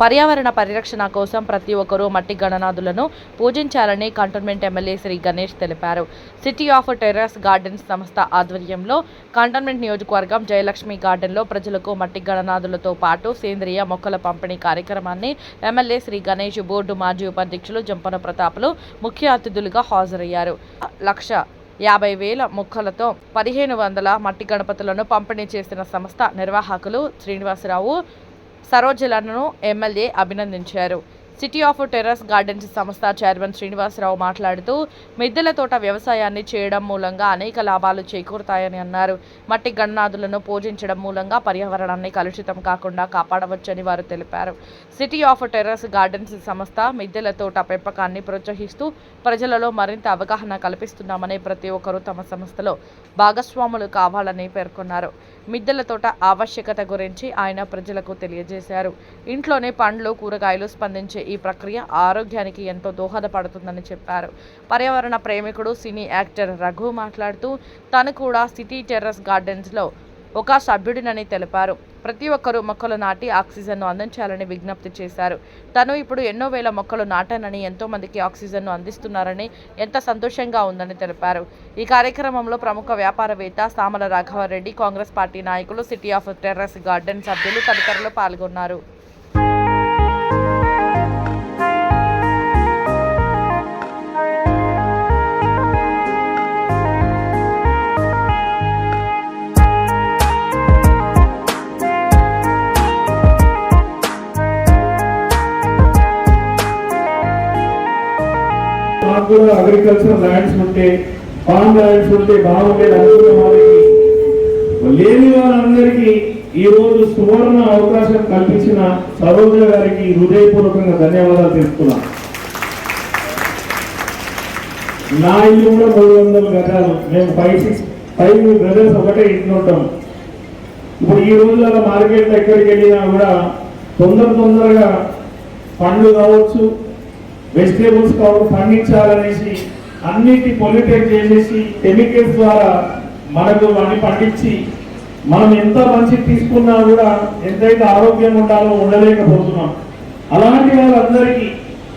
పర్యావరణ పరిరక్షణ కోసం ప్రతి ఒక్కరూ మట్టి గణనాథులను పూజించాలని కంటోన్మెంట్ ఎమ్మెల్యే శ్రీ గణేష్ తెలిపారు. సిటీ ఆఫ్ టెర్రస్ గార్డెన్స్ సంస్థ ఆధ్వర్యంలో కంటోన్మెంట్ నియోజకవర్గం జయలక్ష్మి గార్డెన్లో ప్రజలకు మట్టి గణనాథులతో పాటు సేంద్రియ మొక్కల పంపిణీ కార్యక్రమాన్ని ఎమ్మెల్యే శ్రీ గణేష్ బోర్డు మాజీ ఉపాధ్యక్షులు జంపన ప్రతాప్లు ముఖ్య అతిథులుగా హాజరయ్యారు. లక్ష యాభై వేల మొక్కలతో పదిహేను వందల మట్టి గణపతులను పంపిణీ చేసిన సంస్థ నిర్వాహకులు శ్రీనివాసరావు సరోజలను ఎమ్మెల్యే అభినందించారు. సిటీ ఆఫ్ టెర్రస్ గార్డెన్స్ సంస్థ చైర్మన్ శ్రీనివాసరావు మాట్లాడుతూ మిద్దెల తోట వ్యవసాయాన్ని చేయడం మూలంగా అనేక లాభాలు చేకూరుతాయని అన్నారు. మట్టి గణనాథులను పూజించడం మూలంగా పర్యావరణాన్ని కలుషితం కాకుండా కాపాడవచ్చని వారు తెలిపారు. సిటీ ఆఫ్ టెర్రస్ గార్డెన్స్ సంస్థ మిద్దెల తోట పెంపకాన్ని ప్రోత్సహిస్తూ ప్రజలలో మరింత అవగాహన కల్పిస్తున్నామని ప్రతి ఒక్కరూ తమ సంస్థలో భాగస్వాములు కావాలని పేర్కొన్నారు. మిద్దెల తోట ఆవశ్యకత గురించి ఆయన ప్రజలకు తెలియజేశారు. ఇంట్లోనే పండ్లు కూరగాయలు స్పందించే ఈ ప్రక్రియ ఆరోగ్యానికి ఎంతో దోహదపడుతుందని చెప్పారు. పర్యావరణ ప్రేమికుడు సినీ యాక్టర్ రఘు మాట్లాడుతూ తను కూడా సిటీ టెర్రస్ గార్డెన్స్లో ఒక సభ్యుడినని తెలిపారు. ప్రతి ఒక్కరూ మొక్కలు నాటి ఆక్సిజన్ను అందించాలని విజ్ఞప్తి చేశారు. తను ఇప్పుడు ఎన్నో వేల మొక్కలు నాటానని ఎంతోమందికి ఆక్సిజన్ను అందిస్తున్నారని ఎంత సంతోషంగా ఉందని తెలిపారు. ఈ కార్యక్రమంలో ప్రముఖ వ్యాపారవేత్త సామల రాఘవరెడ్డి కాంగ్రెస్ పార్టీ నాయకులు సిటీ ఆఫ్ టెర్రస్ గార్డెన్ సభ్యులు తదితరులు పాల్గొన్నారు. మాకు కూడా అగ్రికల్చర్ ల్యాండ్స్ ఉంటే ఫార్మ్ ల్యాండ్స్ ఉంటే బాగుండేది అనుకున్న లేని వారందరికీ ఈ రోజు సువర్ణ అవకాశం కల్పించిన సరోజ గారికి హృదయపూర్వకంగా ధన్యవాదాలు తెలుపుతున్నా. నా ఇల్లు కూడా మూడు వందల గజాలు. మేము ఫైవ్ సిక్స్ ఫైవ్ బ్రదర్స్ ఒకటే ఇంట్లో ఉంటాం. ఇప్పుడు ఈ రోజులలో మార్కెట్ ఎక్కడికి వెళ్ళినా కూడా తొందర తొందరగా పండ్లు కావచ్చు వెజిటేబుల్స్ కావచ్చు పండించాలనేసి అన్నిటి పొల్యూటెడ్ చేసేసి కెమికల్స్ ద్వారా మనకు అన్ని పండించి మనం ఎంత మంచి తీసుకున్నా కూడా ఎంతైతే ఆరోగ్యం ఉండాలో ఉండలేకపోతున్నాం. అలాంటి వాళ్ళందరికీ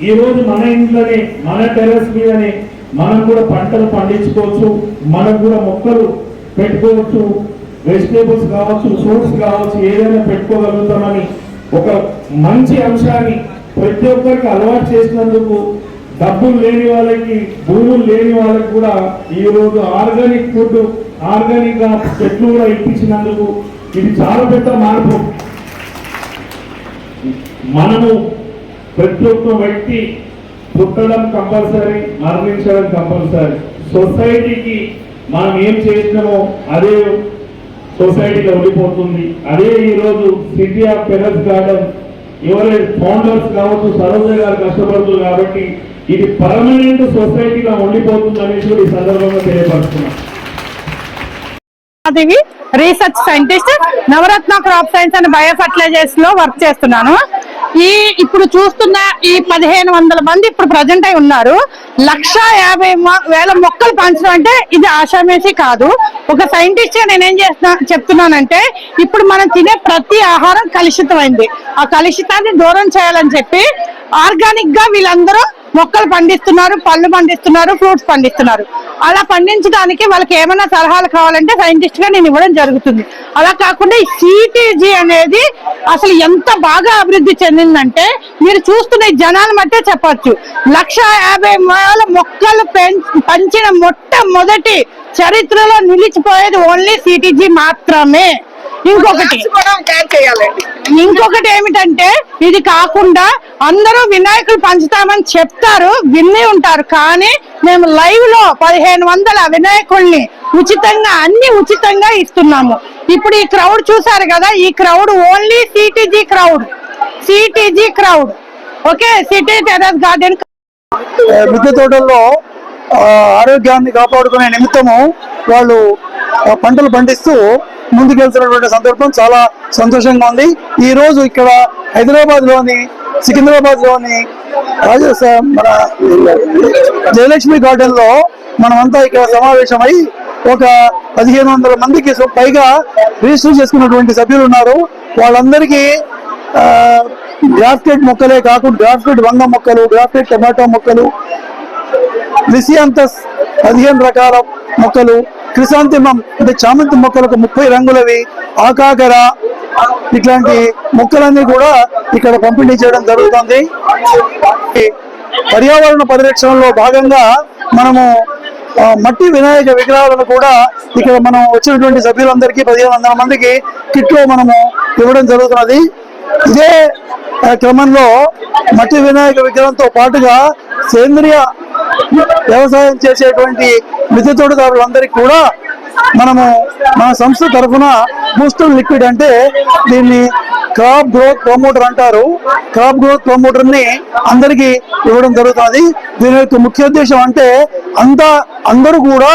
ఈరోజు మన ఇంట్లోనే మన టెర్రస్ మీదనే మనం కూడా పంటలు పండించుకోవచ్చు మనం కూడా మొక్కలు పెట్టుకోవచ్చు వెజిటేబుల్స్ కావచ్చు ఫ్రూట్స్ కావచ్చు ఏదైనా పెట్టుకోగలుగుతామని ఒక మంచి అంశాన్ని ప్రతి ఒక్కరికి అలవాటు చేసినందుకు డబ్బులు లేని వాళ్ళకి భూములు లేని వాళ్ళకి కూడా ఈ రోజు ఆర్గానిక్ ఫుడ్ ఆర్గానిక్గా చెట్లు కూడా ఇప్పించినందుకు ఇది చాలా పెద్ద మార్పు. మనము ప్రతి ఒక్క వ్యక్తి పుట్టడం కంపల్సరీ మరణించడం కంపల్సరీ. సొసైటీకి మనం ఏం చేసినామో అదే సొసైటీలో ఉండిపోతుంది. అదే ఈరోజు సిటీ ఆఫ్ టెరస్ గార్డెన్ ఎవరైనా ఫౌండర్స్ కావచ్చు సరోజ గారు కష్టపడుతుంది కాబట్టి ఇది పర్మనెంట్ సొసైటీగా ఉండిపోతుంది అనేసి కూడా ఈ సందర్భంగా తెలియపరుస్తున్నాం. Devi research scientist Navaratna crop science and bio ఫర్టిలైజర్స్లో work చేస్తున్నాను. ఈ ఇప్పుడు చూస్తున్న ఈ పదిహేను వందల మంది ఇప్పుడు ప్రజెంట్ అయి ఉన్నారు. లక్ష యాభై వేల మొక్కలు పంచడం అంటే ఇది ఆషామేసి కాదు. ఒక సైంటిస్ట్గా నేనేం చేస్తున్నా చెప్తున్నానంటే ఇప్పుడు మనం తినే ప్రతి ఆహారం కలుషితమైంది. ఆ కలుషితాన్ని దూరం చేయాలని చెప్పి ఆర్గానిక్గా వీళ్ళందరూ మొక్కలు పండిస్తున్నారు పళ్ళు పండిస్తున్నారు ఫ్రూట్స్ పండిస్తున్నారు. అలా పండించడానికి వాళ్ళకి ఏమైనా సలహాలు కావాలంటే సైంటిస్ట్గా నేను ఇవ్వడం జరుగుతుంది. అలా కాకుండా ఈ సిటీజీ అనేది అసలు ఎంత బాగా అభివృద్ధి చెందిందంటే మీరు చూస్తున్న ఈ జనాలు మట్టే లక్ష యాభై వేల మొక్కలు పెం- పంచిన మొట్టమొదటి చరిత్రలో నిలిచిపోయేది ఓన్లీ సిటీజీ మాత్రమే. ఇంకొకటి. ఇంకొకటి ఏమిటంటే ఇది కాకుండా అందరూ వినాయకులు పంచుతామని చెప్తారు విని ఉంటారు. కానీ మేము లైవ్లో పదిహేను వందల వినాయకుల్ని ఉచితంగా అన్ని ఉచితంగా ఇస్తున్నాము. ఇప్పుడు ఈ క్రౌడ్ చూసారు కదా ఈ క్రౌడ్ ఓన్లీ సిటీజీ crowd CTG crowd okay city terrace garden మిద్దె తోటల్లో ఆరోగ్యాన్ని కాపాడుకునే నిమిత్తము వాళ్ళు పంటలు పండిస్తూ ముందుకెళ్తున్నటువంటి సందర్భం చాలా సంతోషంగా ఉంది. ఈ రోజు ఇక్కడ హైదరాబాద్లోని సికింద్రాబాద్లోని మన జయలక్ష్మి గార్డెన్లో మనమంతా ఇక్కడ సమావేశమై ఒక పదిహేను వందల మందికి పైగా రిజిస్టర్ చేసుకున్నటువంటి సభ్యులు ఉన్నారు. వాళ్ళందరికీ గ్రాఫ్టెడ్ మొక్కలే కాకుండా గ్రాఫ్టెడ్ వంగ మొక్కలు గ్రాఫ్టెడ్ టమాటో మొక్కలు లిసియంతస్ పదిహేను రకాల మొక్కలు క్రిసాంతిమం అంటే చామంతి మొక్కలకు ముప్పై రంగులవి ఆకాకర ఇట్లాంటి మొక్కలన్నీ కూడా ఇక్కడ పంపిణీ చేయడం జరుగుతుంది. పర్యావరణ పరిరక్షణలో భాగంగా మనము మట్టి వినాయక విగ్రహాలను కూడా ఇక్కడ మనం వచ్చినటువంటి సభ్యులందరికీ పదిహేను వందల మందికి కిట్లో మనము ఇవ్వడం జరుగుతున్నది. ఇదే క్రమంలో మట్టి వినాయక విగ్రహంతో పాటుగా సేంద్రియ వ్యవసాయం చేసేటువంటి మిద్దె కూడా మనము మన సంస్థ తరఫున బూస్టర్ లిక్విడ్ అంటే దీన్ని క్రాప్ గ్రోత్ ప్రమోటర్ అంటారు. క్రాప్ గ్రోత్ ప్రమోటర్ని అందరికి ఇవ్వడం జరుగుతుంది. దీని యొక్క ముఖ్య ఉద్దేశం అంటే అంతా అందరూ కూడా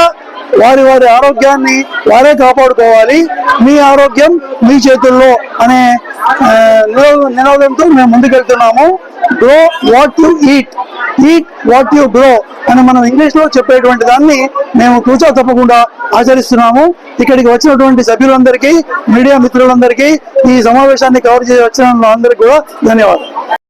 వారి వారి ఆరోగ్యాన్ని వారే కాపాడుకోవాలి. మీ ఆరోగ్యం మీ చేతుల్లో అనే నినాదంతో మేము ముందుకెళ్తున్నాము. Grow what you eat eat what you grow అని మనం ఇంగ్లీష్లో చెప్పేటువంటి దాన్ని మేము కూర్చో తప్పకుండా ఆచరిస్తున్నాము. ఇక్కడికి వచ్చినటువంటి సభ్యులందరికీ మీడియా మిత్రులందరికీ ఈ సమావేశాన్ని కవర్ చేసి వచ్చిన అందరికీ కూడా ధన్యవాదాలు.